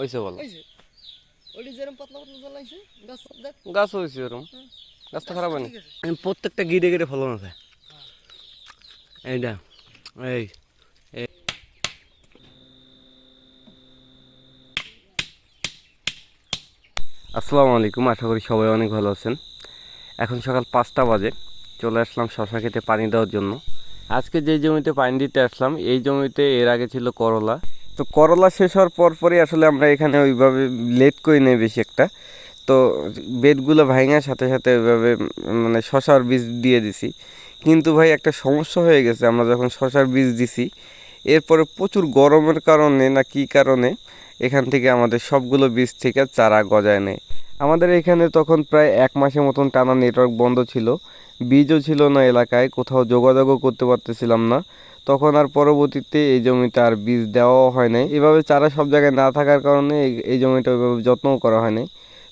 হয়েছে গাছ হয়েছে এরকম গাছটা খারাপ হয়নি প্রত্যেকটা গিরে গিরে ফলন আছে। এইটা এই এই। আসসালামু আলাইকুম আশা করি সবাই অনেক ভালো আছেন। এখন সকাল পাঁচটা বাজে চলে আসলাম শশা খেতে পানি দেওয়ার জন্য। আজকে যে জমিতে পানি দিতে আসলাম এই জমিতে এর আগে ছিল করলা। তো করলা শেষ হওয়ার পর পরই আসলে আমরা এখানে ওইভাবে লেট করি নেই বেশি একটা। তো বেডগুলো ভাঙার সাথে সাথে ওইভাবে মানে শশার বীজ দিয়ে দিছি। কিন্তু ভাই একটা সমস্যা হয়ে গেছে, আমরা যখন শশার বীজ দিছি, এরপরে প্রচুর গরমের কারণে না কী কারণে এখান থেকে আমাদের সবগুলো বীজ থেকে চারা গজায় নেয়। আমাদের এখানে তখন প্রায় এক মাসের মতন টানা নেটওয়ার্ক বন্ধ ছিল। বীজও ছিল না এলাকায়, কোথাও যোগাযোগও করতে পারতেছিলাম না। তখন আর পরবর্তীতে এই জমিতে আর বীজ দেওয়াও হয় নাই। এভাবে চারা সব জায়গায় না থাকার কারণে এই- জমিটা ওইভাবে যত্নও করা হয় নাই।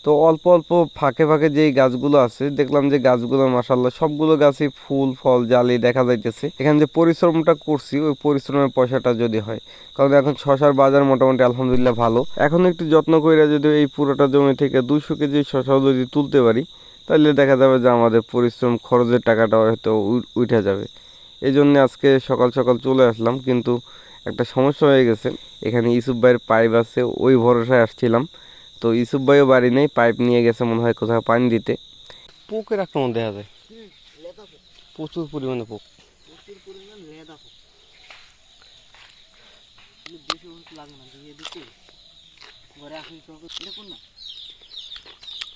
তো অল্প অল্প ফাঁকে ফাঁকে যেই গাছগুলো আছে, দেখলাম যে গাছগুলো মাসাল্লাহ সবগুলো গাছই ফুল, ফল, জালি দেখা যাইতেছে। এখানে যে পরিশ্রমটা করছি, ওই পরিশ্রমের পয়সাটা যদি হয়। কারণ এখন শশার বাজার মোটামুটি আলহামদুলিল্লাহ ভালো। এখন একটু যত্ন করে যদি এই পুরোটা জমি থেকে দুশো কেজি শশাও যদি তুলতে পারি তাহলে দেখা যাবে যে আমাদের পরিশ্রম খরচের টাকাটা হয়তো উঠে যাবে। এই জন্য আজকে সকাল সকাল চলে আসলাম কিন্তু একটা সমস্যা হয়ে গেছে। এখানে ইসুফ ভাইয়ের পাইপ আছে ওই ভরসায় আসছিলাম। তো ইসুফ ভাইও বাড়ি নেই পাইপ নিয়ে গেছে মনে হয় কোথাও পানি দিতে। পোকের আক্রমণ দেখা যায়। প্রচুর পরিমাণে পোক।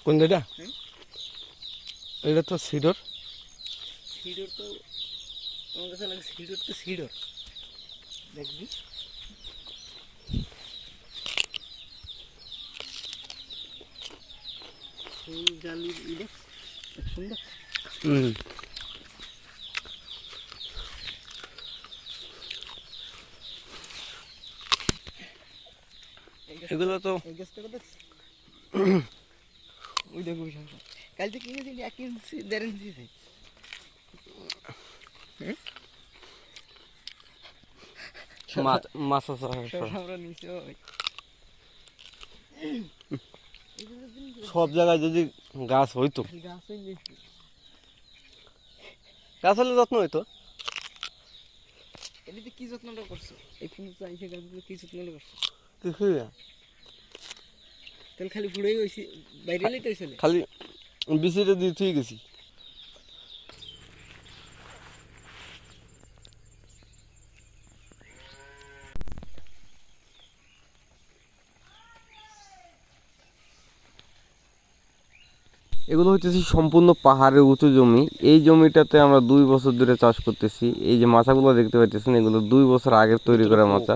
কোন এটা এটা তো সিডর। সিডর তো আমার কাছে লাগে সিডর তো সিডর দেখবি। সুন্দর। হুম। এগুলো তো ওই দেখো কাল থেকে এক ইঞ্চি দেড় ইঞ্চি। মাছ সব জায়গায় যদি গাছ হইতো। গাছ হলে যত্ন হইতো। এটাতে কি যত্নটা করছ? এই ফুল চাইছে গাছগুলো কি যত্নটা করছ? কিছুই না। তাহলে খালি ফুড়েই হয়েছি বাইরে খালি বিচিটা দিয়ে থুই গেছি। এগুলো হচ্ছে সম্পূর্ণ পাহাড়ের উঁচু জমি। এই জমিটাতে আমরা দুই বছর ধরে চাষ করতেছি। এই যে মাছাগুলো দেখতে পাচ্ছেন এগুলো দুই বছর আগের তৈরি করা মাচা।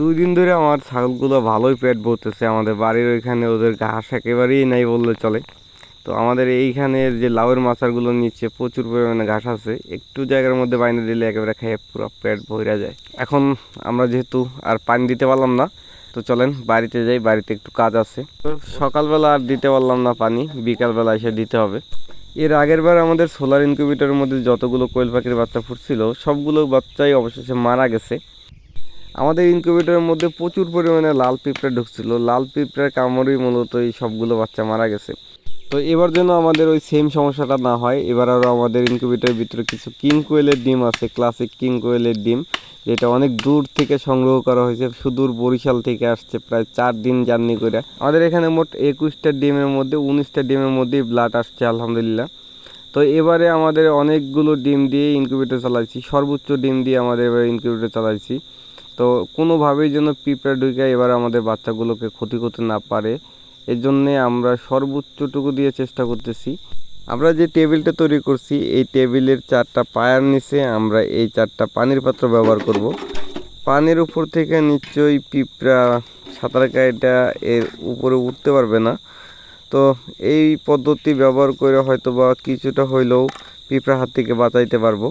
দুই দিন ধরে আমার ছাগলগুলো ভালোই পেট ভরতেছে। আমাদের বাড়ির ওইখানে ওদের ঘাস একেবারেই নাই বললে চলে। তো আমাদের এইখানের যে লাউয়ের মাচারগুলো নিচে প্রচুর পরিমাণে ঘাস আছে। একটু জায়গার মধ্যে বাইনে দিলে একেবারে খেয়ে পুরো পেট ভরা যায়। এখন আমরা যেহেতু আর পানি দিতে পারলাম না, তো চলেন বাড়িতে যাই, বাড়িতে একটু কাজ আছে। তো সকালবেলা আর দিতে পারলাম না পানি, বিকালবেলা এসে দিতে হবে। এর আগের বার আমাদের সোলার ইনকিউবেটরের মধ্যে যতগুলো কোয়েল পাখির বাচ্চা ফুটছিল, সবগুলো বাচ্চাই অবশেষে মারা গেছে। আমাদের ইনকিউবেটরের মধ্যে প্রচুর পরিমাণে লাল পিঁপড়া ঢুকছিল। লাল পিঁপড়ার কামড়েই মূলত এই সবগুলো বাচ্চা মারা গেছে। তো এবার যেন আমাদের ওই সেম সমস্যাটা না হয়, এবার আরও আমাদের ইনকিউবেটরের ভিতরে কিছু কিং কোয়েলের ডিম আছে ক্লাসিক কিং কোয়েলের ডিম, যেটা অনেক দূর থেকে সংগ্রহ করা হয়েছে, সুদূর বরিশাল থেকে আসছে, প্রায় চার দিন জার্নি করে। আমাদের এখানে মোট একুশটা ডিমের মধ্যে, উনিশটা ডিমের মধ্যেই ব্লাড আসছে, আলহামদুলিল্লাহ। তো এবারে আমাদের অনেকগুলো ডিম দিয়ে ইনকিউবেটর চালাইছি, সর্বোচ্চ ডিম দিয়ে আমাদের এবারে ইনকিউবেটর চালাইছি। তো কোনোভাবেই যেন পিঁপড়া ঢুকে এবার আমাদের বাচ্চাগুলোকে ক্ষতি করতে না পারে। এর জন্যে আমরা সর্বোচ্চটুকু দিয়ে চেষ্টা করতেছি। আমরা যে টেবিলটা তৈরি করছি, এই টেবিলের চারটা পায়ার নিচে আমরা এই চারটা পানির পাত্র ব্যবহার করব। পানির উপর থেকে নিশ্চয়ই পিঁপড়া, সাঁতার কাইটা এর উপরে উঠতে পারবে না। তো এই পদ্ধতি ব্যবহার করে হয়তো বা কিছুটা হইলেও পিঁপড়া হাত থেকে বাঁচাইতে পারব।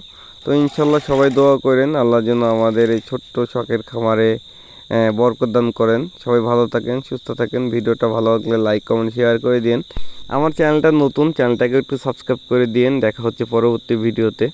তো ইনশাল্লাহ সবাই দোয়া করেন, আল্লাহ যেন আমাদের এই ছোট্ট শখের খামারে আহ, বরকত দান করেন। সবাই ভালো থাকেন সুস্থ থাকেন। ভিডিওটা ভালো লাগলে লাইক কমেন্ট শেয়ার করে দিন আমার চ্যানেলটা নতুন চ্যানেলটাকে একটু সাবস্ক্রাইব করে দিন দেখা হচ্ছে পরবর্তী ভিডিওতে।